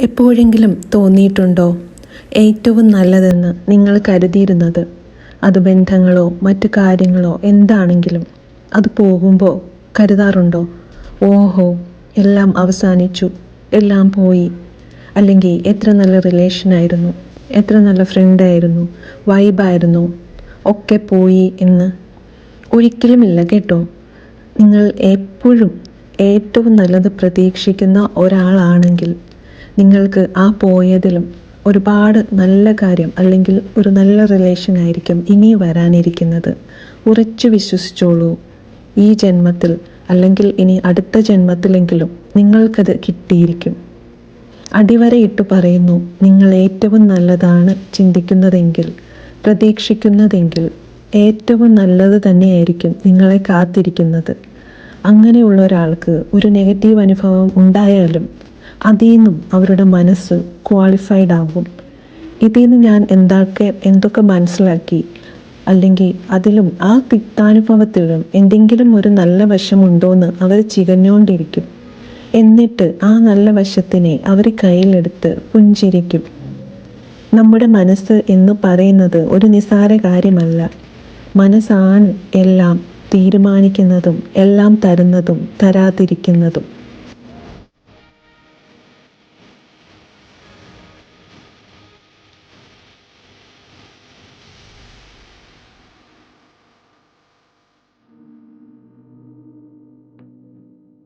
എപ്പോഴെങ്കിലും തോന്നിയിട്ടുണ്ടോ? ഏറ്റവും നല്ലതെന്ന് നിങ്ങൾ കരുതിയിരുന്നത്? അത് ബന്ധങ്ങളോ മറ്റു കാര്യങ്ങളോ എന്താണെങ്കിലും അത് പോകുമ്പോൾ കരുതാറുണ്ടോ? ഓഹോ എല്ലാം അവസാനിച്ചു. എല്ലാം പോയി. അല്ലെങ്കിൽ എത്ര നല്ല റിലേഷനായിരുന്നു എത്ര നല്ല ഫ്രണ്ടായിരുന്നു വൈബായിരുന്നു ഒക്കെ പോയി എന്ന്. ഒരിക്കലുമില്ല കേട്ടോ. നിങ്ങൾ എപ്പോഴും ഏറ്റവും നല്ലത് പ്രതീക്ഷിക്കുന്ന ഒരാളാണെങ്കിൽ. നിങ്ങൾക്ക് ആ പോയതിലും ഒരുപാട് നല്ല കാര്യം അല്ലെങ്കിൽ ഒരു നല്ല റിലേഷൻ ആയിരിക്കും ഇനി വരാനിരിക്കുന്നത്. ഉറച്ചു വിശ്വസിച്ചോളൂ. ഈ ജന്മത്തിൽ അല്ലെങ്കിൽ ഇനി അടുത്ത ജന്മത്തിലെങ്കിലും നിങ്ങൾക്കത് കിട്ടിയിരിക്കും. അടിവരയിട്ട് പറയുന്നു നിങ്ങൾ ഏറ്റവും നല്ലതാണ് ചിന്തിക്കുന്നതെങ്കിൽ പ്രതീക്ഷിക്കുന്നതെങ്കിൽ ഏറ്റവും നല്ലത് തന്നെയായിരിക്കും നിങ്ങളെ കാത്തിരിക്കുന്നത്. അങ്ങനെയുള്ള ഒരാൾക്ക് ഒരു നെഗറ്റീവ് അനുഭവം ഉണ്ടായാലും അതിൽ നിന്നും അവരുടെ മനസ്സ് ക്വാളിഫൈഡ് ആകും. ഇതിൽ ഞാൻ എന്താക്കെ എന്തൊക്കെ മനസ്സിലാക്കി അല്ലെങ്കിൽ അതിലും ആ തിക്താനുഭവത്തിലും എന്തെങ്കിലും ഒരു നല്ല വശമുണ്ടോയെന്ന് അവർ ചികഞ്ഞുകൊണ്ടിരിക്കും എന്നിട്ട് ആ നല്ല വശത്തിനെ അവർ കയ്യിലെടുത്ത് പുഞ്ചിരിക്കും. നമ്മുടെ മനസ്സ് എന്ന് പറയുന്നത് ഒരു നിസാര കാര്യമല്ല. മനസ്സാണ് എല്ലാം തീരുമാനിക്കുന്നതും എല്ലാം തരുന്നതും തരാതിരിക്കുന്നതും.